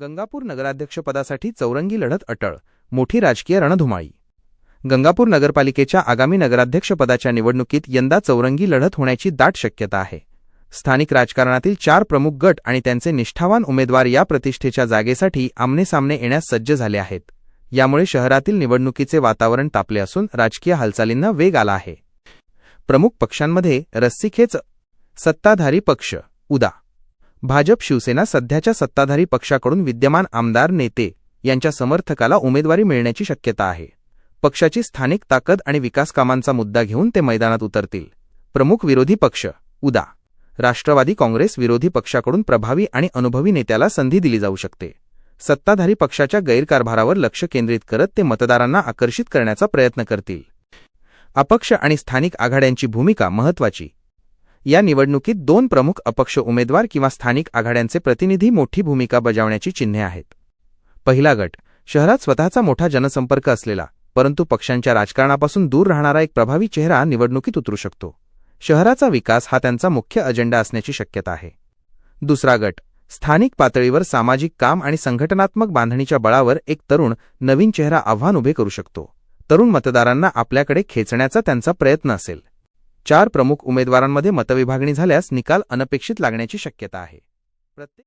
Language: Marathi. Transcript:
गंगापूर नगराध्यक्षपदासाठी चौरंगी लढत अटळ. मोठी राजकीय रणधुमाळी. गंगापूर नगरपालिकेच्या आगामी नगराध्यक्षपदाच्या निवडणुकीत यंदा चौरंगी लढत होण्याची दाट शक्यता आहे. स्थानिक राजकारणातील चार प्रमुख गट आणि त्यांचे निष्ठावान उमेदवार या प्रतिष्ठेच्या जागेसाठी आमनेसामने येण्यास सज्ज झाले आहेत. यामुळे शहरातील निवडणुकीचे वातावरण तापले असून राजकीय हालचालींना वेग आला आहे. प्रमुख पक्षांमध्ये रस्सीखेच सत्ताधारी पक्ष. उदा. भाजप शिवसेना सध्याच्या सत्ताधारी पक्षाकडून विद्यमान आमदार नेते यांच्या समर्थकाला उमेदवारी मिळण्याची शक्यता आहे. पक्षाची स्थानिक ताकद आणि विकासकामांचा मुद्दा घेऊन ते मैदानात उतरतील. प्रमुख विरोधी पक्ष उदा. राष्ट्रवादी काँग्रेस विरोधी पक्षाकडून प्रभावी आणि अनुभवी नेत्याला संधी दिली जाऊ शकते. सत्ताधारी पक्षाच्या गैरकारभारावर लक्ष केंद्रित करत ते मतदारांना आकर्षित करण्याचा प्रयत्न करतील. अपक्ष आणि स्थानिक आघाड्यांची भूमिका महत्वाची या निवडणुकीत दोन प्रमुख अपक्ष उमेदवार किंवा स्थानिक आघाड्यांचे प्रतिनिधी मोठी भूमिका बजावण्याची चिन्हे आहेत. पहिला गट शहरात स्वतःचा मोठा जनसंपर्क असलेला परंतु पक्षांच्या राजकारणापासून दूर राहणारा एक प्रभावी चेहरा निवडणुकीत उतरू शकतो. शहराचा विकास हा त्यांचा मुख्य अजेंडा असण्याची शक्यता आहे. दुसरा गट स्थानिक पातळीवर सामाजिक काम आणि संघटनात्मक बांधणीच्या बळावर एक तरुण नवीन चेहरा आव्हान उभे करू शकतो. तरुण मतदारांना आपल्याकडे खेचण्याचा त्यांचा प्रयत्न असेल. चार प्रमुख उमेदवारांमध्ये मतविभागणी झाल्यास निकाल अनपेक्षित लागण्याची शक्यता आहे. प्रत्येक